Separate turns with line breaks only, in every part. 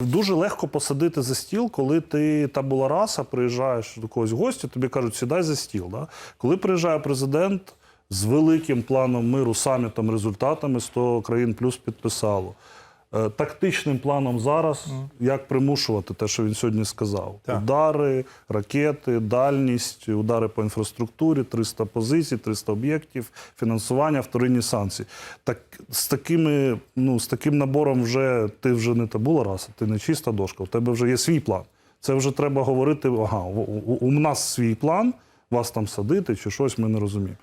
Дуже легко посадити за стіл, коли ти та була раса, приїжджаєш до когось в гості, тобі кажуть, сідай за стіл. Да? Коли приїжджає президент з великим планом миру, самітом, результатами 100 країн плюс підписало. Е, Тактичним планом зараз, як примушувати те, що він сьогодні сказав:
Так.
удари, ракети, дальність, удари по інфраструктурі, 300 позицій, 300 об'єктів, фінансування, вторинні санкції. Так з такими, ну з таким набором вже ти вже не табула раса, ти не чиста дошка. У тебе вже є свій план. Це вже треба говорити. Ага, у, у, у нас свій план, вас там садити чи щось, ми не розуміємо.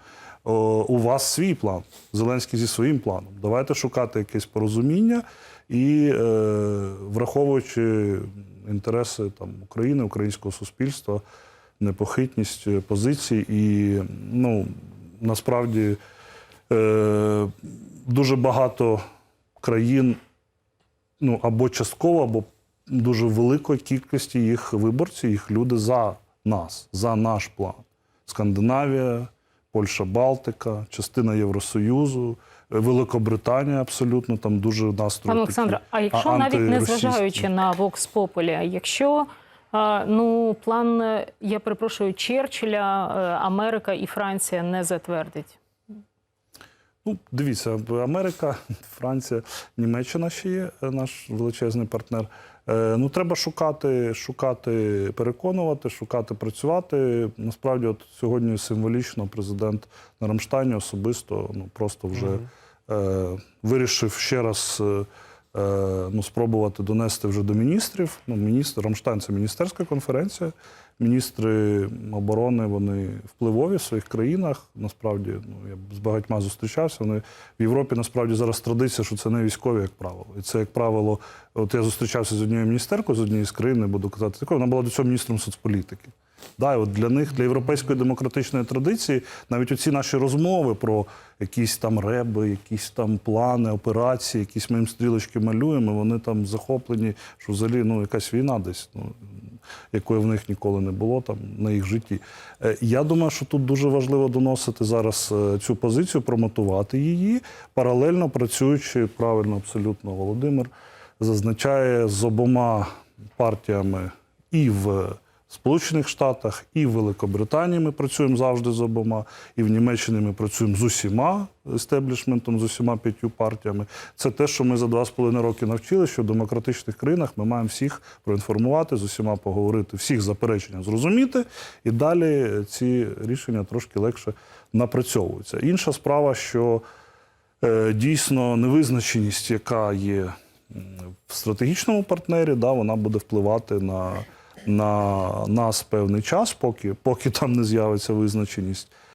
О, у вас свій план. Зеленський зі своїм планом. Давайте шукати якесь порозуміння і е, враховуючи інтереси там України, українського суспільства, непохитність е, позицій і ну насправді е, дуже багато країн ну або частково, або дуже великої кількості їх виборців, їх люди за нас, за наш план. Скандинавія, Польща, Балтика, частина Євросоюзу, е, Великобританія абсолютно там дуже настрої.
Пане Олександре, а якщо навіть не зважаючи на Вокс Пополя, якщо ну план, е, я перепрошую, Черчилля, е, Америка і Франція не затвердить.
Ну, дивіться, Америка, Франція, Німеччина ще є е, наш величезний партнер. Е, Ну, треба шукати, шукати, переконувати, шукати, працювати. Насправді, от сьогодні символічно президент на Рамштайні особисто ну просто вже е, вирішив ще раз. е, Ну, спробувати донести вже до міністрів. Ну, міністр Рамштайн це міністерська конференція. Міністри оборони вони впливові в своїх країнах. Насправді, ну я з багатьма зустрічався. Вони в Європі насправді зараз традиція, що це не військові, як правило. І це, як правило, от я зустрічався з однією міністеркою з однієї з країн, не буду казати такою, вона була до цього міністром соцполітики. Да, от для них, для європейської демократичної традиції, навіть оці наші розмови про якісь там реби, якісь там плани, операції, якісь ми їм стрілочки малюємо, вони там захоплені, що взагалі ну, якась війна десь, ну, якої в них ніколи не було там на їх житті. Е, Я думаю, що тут дуже важливо доносити зараз е, цю позицію, промотувати її, паралельно працюючи правильно, абсолютно Володимир зазначає з обома партіями і в Сполучених Штатах, і в Великобританії ми працюємо завжди з обома, і в Німеччині ми працюємо з усіма естеблішментом, з усіма п'ятью партіями. Це те, що ми за два з половиною роки навчили, що в демократичних країнах ми маємо всіх проінформувати, з усіма поговорити, всіх заперечення зрозуміти, і далі ці рішення трошки легше напрацьовуються. Інша справа, що е, дійсно невизначеність, яка є в стратегічному партнері, да, вона буде впливати на, на нас певний час, поки, поки там не з'явиться визначеність.